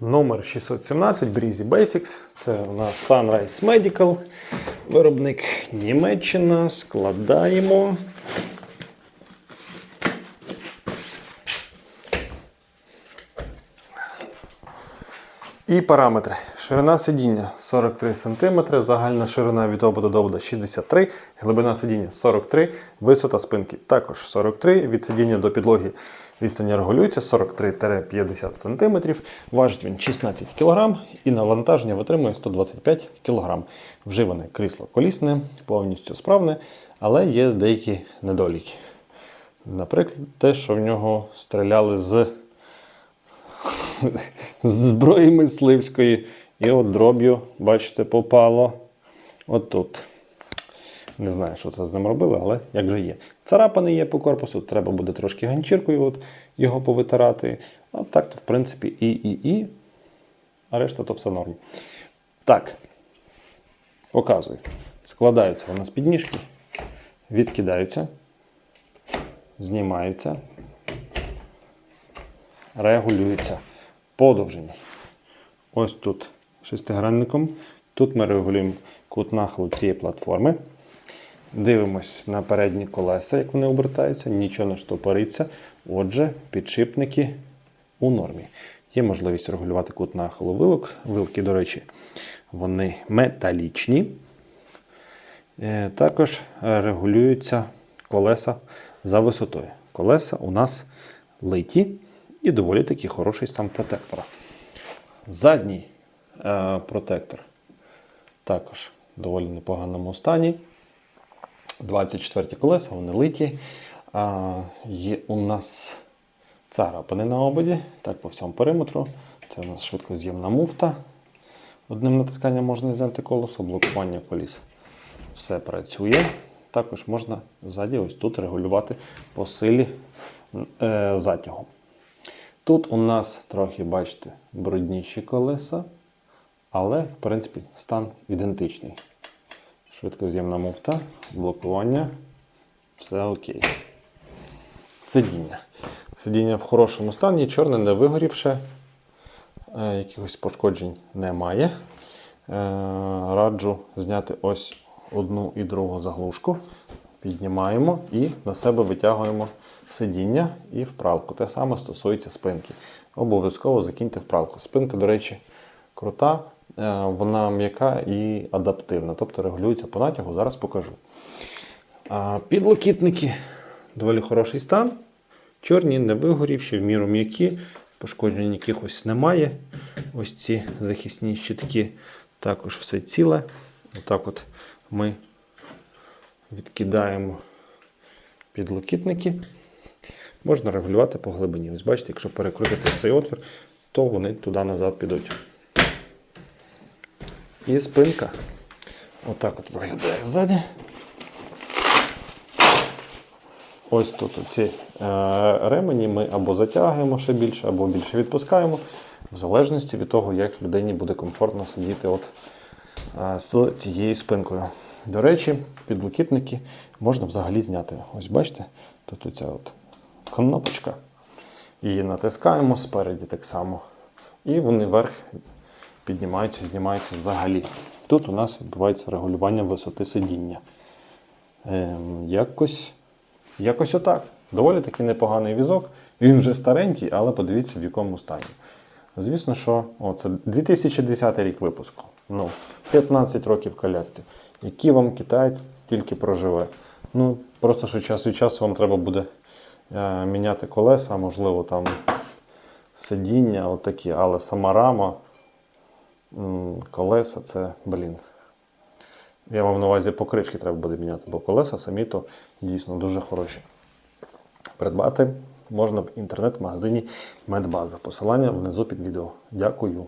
Номер 617 Breezy Basics. Це у нас Sunrise Medical. Виробник Німеччина. Складаємо. І параметри. Ширина сидіння 43 см, загальна ширина від ободу до ободу 63 глибина сидіння 43 висота спинки також 43 від сидіння до підлоги відстань регулюється 43-50 см, важить він 16 кг і навантаження витримує 125 кг. Вживане крісло колісне, повністю справне, але є деякі недоліки. Наприклад, те, що в нього стріляли з зброї мисливської. І от дроб'ю, бачите, попало отут. Не знаю, що це з ним робили, але як же є. Царапини є по корпусу, треба буде трошки ганчіркою от його повитирати. А так, то, в принципі, і, і, і. А решта то все норм. Так, показую. Складаються вона з підніжки, відкидаються, знімаються, регулюються подовжені. Ось тут шестигранником. Тут ми регулюємо кут нахилу цієї платформи. Дивимось на передні колеса, як вони обертаються, нічого не штопориться. Отже, підшипники у нормі. Є можливість регулювати кут нахилу вилок. Вилки, до речі, вони металічні. Е, Також регулюються колеса за висотою. Колеса у нас литі і доволі таки хороший стан протектора. Задній е, протектор також в доволі непоганому стані. 24 колеса, вони литі. А, є у нас царапини на ободі, так по всьому периметру. Це у нас швидкоз'ємна муфта. Одним натисканням можна зняти колесо, блокування коліс. Все працює. Також можна ззаді ось тут регулювати по силі е, затягу. Тут у нас трохи, бачите, брудніші колеса, але, в принципі, стан ідентичний. Швидкоз'ємна муфта, блокування, все окей. Сидіння. Сидіння в хорошому стані, чорне не вигорівше, е, якихось пошкоджень немає. Е, раджу зняти ось одну і другу заглушку. Піднімаємо і на себе витягуємо сидіння і вправку. Те саме стосується спинки. Обов'язково закиньте вправку. Спинка, до речі, крута, е, вона м'яка і адаптивна, тобто регулюється по натягу, зараз покажу. Підлокітники доволі хороший стан. Чорні, не вигорівші, в міру м'які, пошкоджень якихось немає. Ось ці захисні щитки також все ціле. Отак от ми відкидаємо підлокітники. Можна регулювати по глибині. Ось бачите, якщо перекрутити цей отвір, то вони туди назад підуть. І спинка отак от виглядає ззаді. Ось тут ці е, ремені ми або затягуємо ще більше, або більше відпускаємо, в залежності від того, як людині буде комфортно сидіти от, е, з цією спинкою. До речі, підлокітники можна взагалі зняти. Ось бачите, тут оця от кнопочка. Її натискаємо спереді так само. І вони вверх піднімаються, знімаються взагалі. Тут у нас відбувається регулювання висоти сидіння. Ем, якось, якось отак. Доволі таки непоганий візок. Він вже старенький, але подивіться в якому стані. Звісно, що о, це 2010 рік випуску. Ну, 15 років колясці. Який вам китаєць стільки проживе? Ну, просто що час від часу вам треба буде е, міняти колеса, можливо, там сидіння, отакі, але сама рама, м, колеса це, блін. Я мав на увазі покришки треба буде міняти, бо колеса самі то дійсно дуже хороші. Придбати можна в інтернет-магазині Медбаза. Посилання внизу під відео. Дякую.